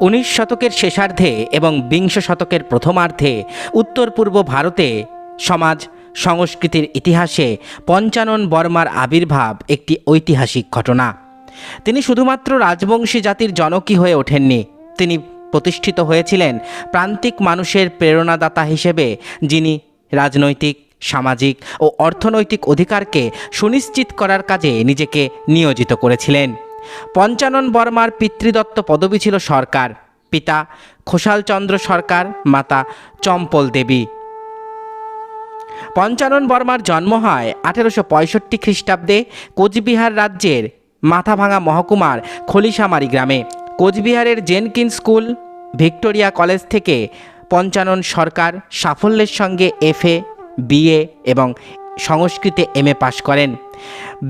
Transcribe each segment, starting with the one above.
উনিশ শতকের শেষার্ধে এবং বিংশ শতকের প্রথমার্ধে উত্তর পূর্ব ভারতে সমাজ, সংস্কৃতির ইতিহাসে পঞ্চানন বর্মার আবির্ভাব একটি ঐতিহাসিক ঘটনা। তিনি শুধুমাত্র রাজবংশী জাতির জনকই হয়ে ওঠেননি। তিনি প্রতিষ্ঠিত হয়েছিলেন প্রান্তিক মানুষের প্রেরণাদাতা হিসেবে, যিনি রাজনৈতিক, সামাজিক ও অর্থনৈতিক অধিকারকে সুনিশ্চিত করার কাজে নিজেকে নিয়োজিত করেছিলেন। পঞ্চানন বর্মার পিতৃদত্ত পদবী ছিল সরকার, পিতা খোসালচন্দ্র সরকার, মাতা চম্পল দেবী। পঞ্চানন বর্মার জন্ম হয় আঠেরোশো পঁয়ষট্টি খ্রিস্টাব্দে কোচবিহার রাজ্যের মাথাভাঙা মহকুমার খলিশামারি গ্রামে। কোচবিহারের জেনকিন স্কুল, ভিক্টোরিয়া কলেজ থেকে পঞ্চানন সরকার সাফল্যের সঙ্গে এফএ বিএ এবং সংস্কৃতে এমএ পাশ করেন।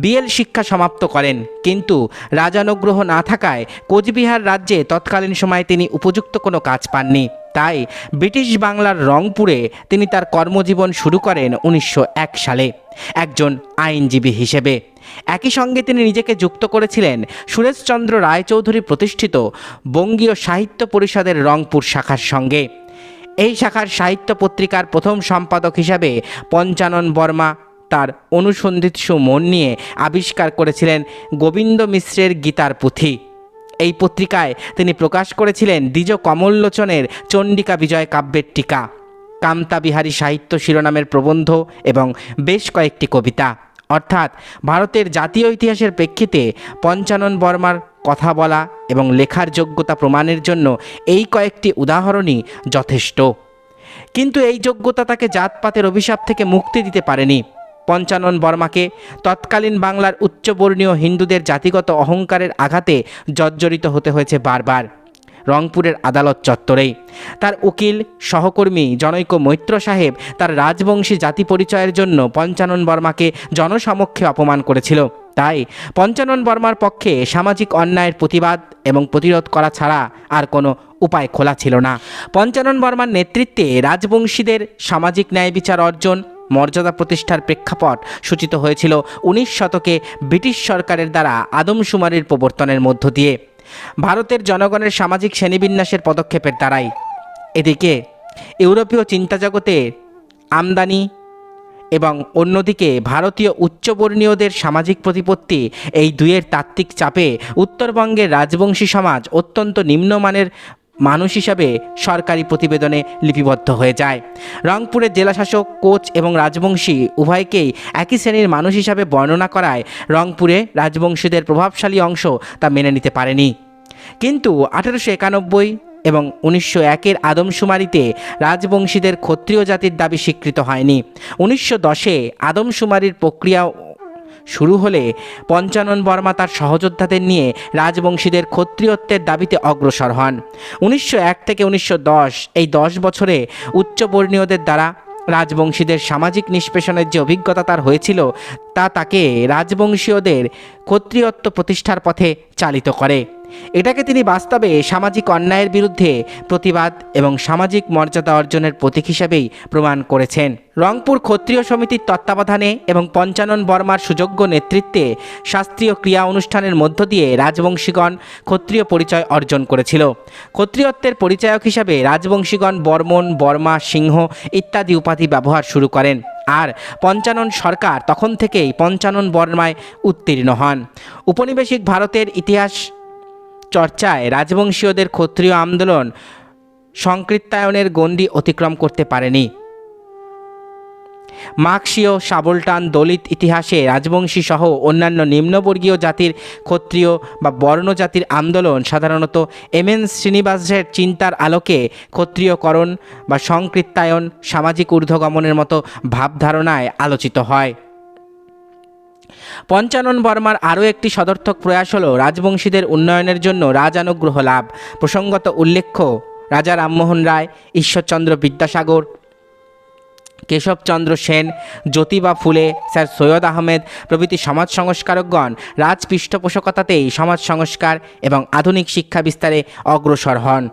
বিএল শিক্ষা সমাপ্ত করেন, কিন্তু রাজানুগ্রহ না থাকায় কোচবিহার রাজ্যে তৎকালীন সময়ে তিনি উপযুক্ত কোনো কাজ পাননি। তাই ব্রিটিশ বাংলার রংপুরে তিনি তার কর্মজীবন শুরু করেন উনিশশো এক সালে, একজন আইনজীবী হিসেবে। একই সঙ্গে তিনি নিজেকে যুক্ত করেছিলেন সুরেশচন্দ্র রায়চৌধুরী প্রতিষ্ঠিত বঙ্গীয় সাহিত্য পরিষদের রংপুর শাখার সঙ্গে। এই শাখার সাহিত্য পত্রিকার প্রথম সম্পাদক হিসাবে পঞ্চানন বর্মা তার অনুসন্ধিৎসু মন নিয়ে আবিষ্কার করেছিলেন গোবিন্দ মিশ্রের গীতার পুঁথি। এই পত্রিকায় তিনি প্রকাশ করেছিলেন দ্বিজ কমললোচনের চণ্ডিকা বিজয় কাব্যের টিকা কামতা বিহারী সাহিত্য শিরোনামের প্রবন্ধ এবং বেশ কয়েকটি কবিতা। অর্থাৎ ভারতের জাতীয় ইতিহাসের প্রেক্ষিতে পঞ্চানন বর্মার কথা বলা এবং লেখার যোগ্যতা প্রমাণের জন্য এই কয়েকটি উদাহরণই যথেষ্ট। কিন্তু এই যোগ্যতা তাকে জাতপাতের অভিশাপ থেকে মুক্তি দিতে পারেনি। পঞ্চানন বর্মাকে তৎকালীন বাংলার উচ্চবর্ণীয় হিন্দুদের জাতিগত অহংকারের আঘাতে জর্জরিত হতে হয়েছে বারবার। রংপুরের আদালত চত্বরেই তার উকিল, সহকর্মী জনৈক মৈত্র সাহেব তার রাজবংশী জাতি পরিচয়ের জন্য পঞ্চানন বর্মাকে জনসমক্ষে অপমান করেছিল। তাই পঞ্চানন বর্মার পক্ষে সামাজিক অন্যায়ের প্রতিবাদ এবং প্রতিরোধ করা ছাড়া আর কোনো উপায় খোলা ছিল না। পঞ্চানন বর্মার নেতৃত্বে রাজবংশীদের সামাজিক ন্যায় বিচার অর্জন, মর্যাদা প্রতিষ্ঠার প্রেক্ষাপট সূচিত হয়েছিল উনিশ শতকে ব্রিটিশ সরকারের দ্বারা আদমশুমারির প্রবর্তনের মধ্য দিয়ে। ভারতের জনগণের সামাজিক শ্রেণীবিন্যাসের পদক্ষেপের দ্বারাই। এদিকে, ইউরোপীয় চিন্তাজগতের আমদানি এবং অন্যদিকে ভারতীয় উচ্চবর্ণীয়দের সামাজিক প্রতিপত্তি এই দুয়ের তাত্ত্বিক চাপে উত্তরবঙ্গের রাজবংশী সমাজ অত্যন্ত নিম্নমানের মানুষ হিসাবে সরকারি প্রতিবেদনে লিপিবদ্ধ হয়ে যায়। রংপুরের জেলাশাসক, কোচ এবং রাজবংশী উভয়কেই একই শ্রেণির মানুষ হিসাবে বর্ণনা করায় রংপুরে রাজবংশীদের প্রভাবশালী অংশ তা মেনে নিতে পারেনি। কিন্তু আঠেরোশো একানব্বই এবং উনিশশো একের আদমশুমারিতে রাজবংশীদের ক্ষত্রিয় জাতির দাবি স্বীকৃত হয়নি। উনিশশো দশে আদমশুমারির প্রক্রিয়া শুরু হলে পঞ্চানন বর্মা তার সহযোদ্ধাদের নিয়ে রাজবংশীদের ক্ষত্রিয়ত্বের দাবিতে অগ্রসর হন। উনিশশো এক থেকে উনিশশো দশ এই দশ বছরে উচ্চবর্ণীয়দের দ্বারা রাজবংশীদের সামাজিক নিষ্পেষণের যে অভিজ্ঞতা তার হয়েছিল, তা তাকে রাজবংশীয়দের ক্ষত্রিয়ত্ব প্রতিষ্ঠার পথে চালিত করে। এটাকে তিনি বাস্তবে সামাজিক অন্যায়ের বিরুদ্ধে প্রতিবাদ এবং সামাজিক মর্যাদা অর্জনের প্রতীক হিসাবেই প্রমাণ করেছেন। রংপুর ক্ষত্রিয় সমিতির তত্ত্বাবধানে এবং পঞ্চানন বর্মার সুযোগ্য নেতৃত্বে শাস্ত্রীয় ক্রিয়া অনুষ্ঠানের মধ্য দিয়ে রাজবংশীগণ ক্ষত্রিয় পরিচয় অর্জন করেছিল। ক্ষত্রিয়ত্বের পরিচায়ক হিসাবে রাজবংশীগণ বর্মন, বর্মা, সিংহ ইত্যাদি উপাধি ব্যবহার শুরু করেন। আর পঞ্চানন সরকার তখন থেকেই পঞ্চানন বর্মায় উত্তীর্ণ হন। উপনিবেশিক ভারতের ইতিহাস চর্চায় রাজবংশীয়দের ক্ষত্রিয় আন্দোলন সংকৃত্তায়নের গণ্ডি অতিক্রম করতে পারেনি। মার্ক্সীয় সাবলটান দলিত ইতিহাসে রাজবংশী সহ অন্যান্য নিম্নবর্গীয় জাতির ক্ষত্রিয় বা বর্ণ জাতির আন্দোলন সাধারণত এম এন শ্রীনিবাসের চিন্তার আলোকে ক্ষত্রিয়করণ বা সংকৃত্তায়ন সামাজিক ঊর্ধ্বগমনের মতো ভাবধারণায় আলোচিত হয়। পঞ্চানন বর্মার আরও একটি সদর্থক প্রয়াস হল রাজবংশীদের উন্নয়নের জন্য রাজানুগ্রহ লাভ। প্রসঙ্গত উল্লেখ্য, রাজা রামমোহন রায়, ঈশ্বরচন্দ্র বিদ্যাসাগর, কেশবচন্দ্র সেন, জ্যোতিবা ফুলে, স্যার সৈয়দ আহমেদ প্রভৃতি সমাজ সংস্কারকগণ রাজ পৃষ্ঠপোষকতাতেই সমাজ সংস্কার এবং আধুনিক শিক্ষা বিস্তারে অগ্রসর হন।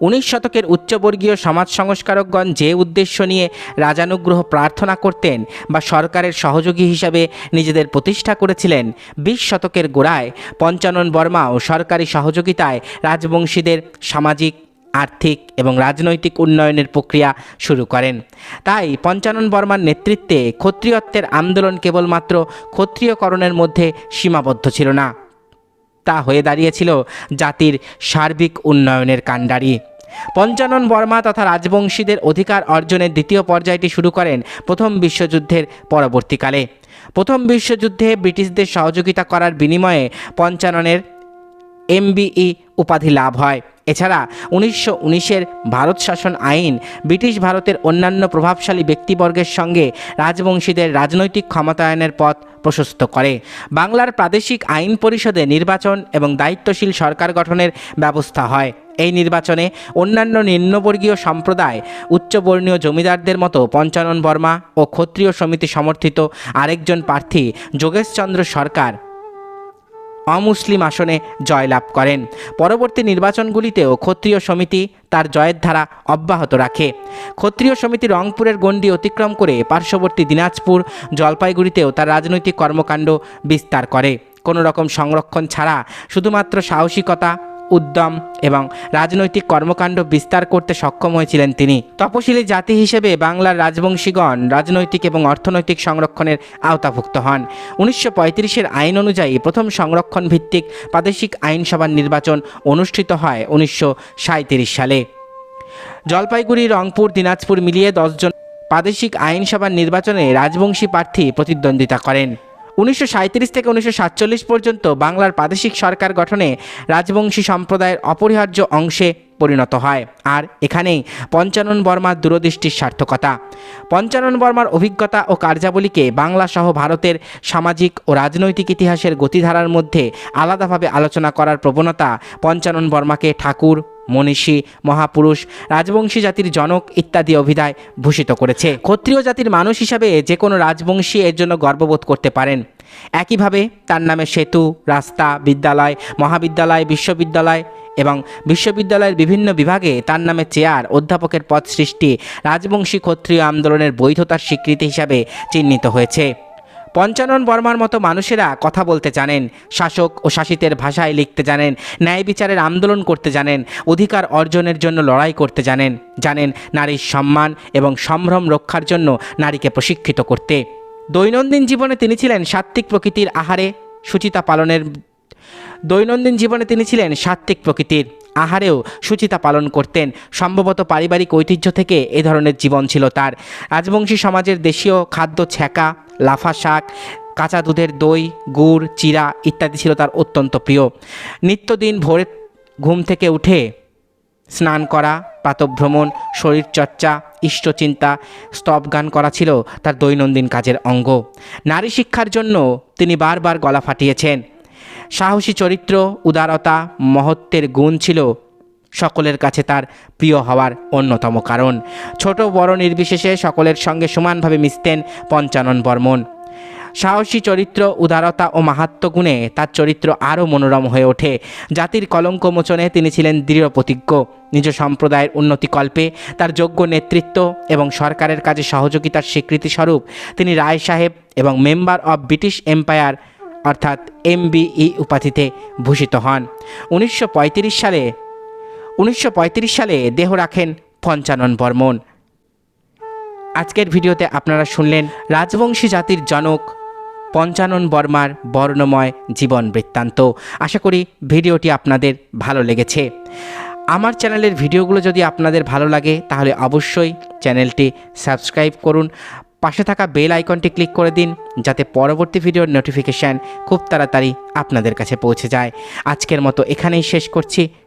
উনিশ শতকের উচ্চবর্গীয় সমাজ সংস্কারকগণ যে উদ্দেশ্য নিয়ে রাজানুগ্রহ প্রার্থনা করতেন বা সরকারের সহযোগী হিসাবে নিজেদের প্রতিষ্ঠা করেছিলেন, বিশ শতকের গোড়ায় পঞ্চানন বর্মাও সরকারি সহযোগিতায় রাজবংশীদের সামাজিক, আর্থিক এবং রাজনৈতিক উন্নয়নের প্রক্রিয়া শুরু করেন। তাই পঞ্চানন বর্মার নেতৃত্বে ক্ষত্রিয়ত্বের আন্দোলন কেবলমাত্র ক্ষত্রিয়করণের মধ্যে সীমাবদ্ধ ছিল না। তা হয়ে দাঁড়িয়েছিল জাতির সার্বিক উন্নয়নের কাণ্ডারি। পঞ্চানন বর্মা তথা রাজবংশীদের অধিকার অর্জনের দ্বিতীয় পর্যায়টি শুরু করেন প্রথম বিশ্বযুদ্ধের পরবর্তীকালে। প্রথম বিশ্বযুদ্ধে ব্রিটিশদের সহযোগিতা করার বিনিময়ে পঞ্চাননের এমবিই উপাধি লাভ হয়। এছাড়া উনিশশো উনিশের ভারত শাসন আইন ব্রিটিশ ভারতের অন্যান্য প্রভাবশালী ব্যক্তিবর্গের সঙ্গে রাজবংশীদের রাজনৈতিক ক্ষমতায়নের পথ প্রশস্ত করে। বাংলার প্রাদেশিক আইন পরিষদে নির্বাচন এবং দায়িত্বশীল সরকার গঠনের ব্যবস্থা হয়। এই নির্বাচনে অন্যান্য নিম্নবর্গীয় সম্প্রদায় উচ্চবর্ণীয় জমিদারদের মতো পঞ্চানন বর্মা ও ক্ষত্রিয় সমিতি সমর্থিত আরেকজন প্রার্থী যোগেশচন্দ্র সরকার অমুসলিম আসনে জয়লাভ করেন। পরবর্তী নির্বাচনগুলিতেও ক্ষত্রিয় সমিতি তার জয়ের ধারা অব্যাহত রাখে। ক্ষত্রিয় সমিতি রংপুরের গণ্ডি অতিক্রম করে পার্শ্ববর্তী দিনাজপুর, জলপাইগুড়িতেও তার রাজনৈতিক কর্মকাণ্ড বিস্তার করে। কোনো রকম সংরক্ষণ ছাড়া শুধুমাত্র সাহসিকতা উদ্যম এবং রাজনৈতিক কর্মকাণ্ড বিস্তার করতে সক্ষম হয়েছিলেন তিনি। তপশিলি জাতি হিসেবে বাংলার রাজবংশীগণ রাজনৈতিক এবং অর্থনৈতিক সংরক্ষণের আওতাভুক্ত হন। উনিশশো পঁয়ত্রিশের আইন অনুযায়ী প্রথম সংরক্ষণ ভিত্তিক প্রাদেশিক আইনসভার নির্বাচন অনুষ্ঠিত হয় উনিশশো সাঁইত্রিশ সালে। জলপাইগুড়ি, রংপুর, দিনাজপুর মিলিয়ে দশজন প্রাদেশিক আইনসভার নির্বাচনে রাজবংশী প্রার্থী প্রতিদ্বন্দ্বিতা করেন। উনিশশো থেকে উনিশশো সাতচল্লিশ পর্যন্ত বাংলার প্রাদেশিক সরকার গঠনে রাজবংশী সম্প্রদায়ের অপরিহার্য অংশে পরিণত হয়। আর এখানেই পঞ্চানন বর্মার দূরদৃষ্টির সার্থকতা। পঞ্চানন বর্মার অভিজ্ঞতা ও কার্যাবলীকে বাংলা সহ ভারতের সামাজিক ও রাজনৈতিক ইতিহাসের গতিধারার মধ্যে আলাদাভাবে আলোচনা করার প্রবণতা পঞ্চানন বর্মাকে ঠাকুর মনীষী, মহাপুরুষ, রাজবংশী জাতির জনক ইত্যাদি অভিধায় ভূষিত করেছে। ক্ষত্রিয় জাতির মানুষ হিসাবে যে কোনো রাজবংশী এর জন্য গর্ববোধ করতে পারেন। একইভাবে তার নামে সেতু, রাস্তা, বিদ্যালয়, মহাবিদ্যালয়, বিশ্ববিদ্যালয় এবং বিশ্ববিদ্যালয়ের বিভিন্ন বিভাগে তার নামে চেয়ার, অধ্যাপকের পদ সৃষ্টি রাজবংশী ক্ষত্রিয় আন্দোলনের বৈধতার স্বীকৃতি হিসাবে চিহ্নিত হয়েছে। পঞ্চানন বর্মার মতো মানুষেরা কথা বলতে জানেন, শাসক ও শাসিতের ভাষায় লিখতে জানেন, ন্যায় বিচারের আন্দোলন করতে জানেন, অধিকার অর্জনের জন্য লড়াই করতে জানেন জানেন নারীর সম্মান এবং সম্ভ্রম রক্ষার জন্য নারীকে প্রশিক্ষিত করতে। দৈনন্দিন জীবনে তিনি ছিলেন সাত্ত্বিক প্রকৃতির আহারে সুচিতা পালনের, দৈনন্দিন জীবনে তিনি ছিলেন সাত্ত্বিক প্রকৃতির আহারেও সুচিতা পালন করতেন। সম্ভবত পারিবারিক ঐতিহ্য থেকে এ ধরনের জীবন ছিল তার। রাজবংশী সমাজের দেশীয় খাদ্য ছ্যাঁকা লাফা শাক, কাঁচা দুধের দই, গুড়, চিরা ইত্যাদি ছিল তার অত্যন্ত প্রিয়। নিত্যদিন ভোরে ঘুম থেকে উঠে স্নান করা, প্রাতভ্রমণ, শরীরচর্চা, ইষ্টচিন্তা, স্তব গান করা ছিল তার দৈনন্দিন কাজের অঙ্গ। নারী শিক্ষার জন্য তিনি বারবার গলা ফাটিয়েছেন। সাহসী চরিত্র, উদারতা, মহত্বের গুণ ছিল সকলের কাছে তার প্রিয় হওয়ার অন্যতম কারণ। ছোট বড় নির্বিশেষে সকলের সঙ্গে সমানভাবে মিশতেন পঞ্চানন বর্মন। সাহসী চরিত্র, উদারতা ও মাহাত্ম গুণে তার চরিত্র আরও মনোরম হয়ে ওঠে। জাতির কলঙ্ক মোচনে তিনি ছিলেন দৃঢ় প্রতিজ্ঞ। নিজ সম্প্রদায়ের উন্নতিকল্পে তার যোগ্য নেতৃত্ব এবং সরকারের কাজে সহযোগিতার স্বীকৃতিস্বরূপ তিনি রায় সাহেব এবং মেম্বার অব ব্রিটিশ এম্পায়ার অর্থাৎ এমবিই উপাধিতে ভূষিত হন। উনিশশো পঁয়ত্রিশ সালে উনিশশো পঁয়ত্রিশ সালে দেহ রাখেন পঞ্চানন বর্মন। আজকের ভিডিওতে আপনারা শুনলেন রাজবংশী জাতির জনক পঞ্চানন বর্মার বর্ণময় জীবন বৃত্তান্ত। আশা করি ভিডিওটি আপনাদের ভালো লেগেছে। আমার চ্যানেলের ভিডিওগুলো যদি আপনাদের ভালো লাগে, তাহলে অবশ্যই চ্যানেলটি সাবস্ক্রাইব করুন। পাশে থাকা বেল আইকনটি ক্লিক করে দিন, যাতে পরবর্তী ভিডিওর নোটিফিকেশান খুব তাড়াতাড়ি আপনাদের কাছে পৌঁছে যায়। আজকের মতো এখানেই শেষ করছি।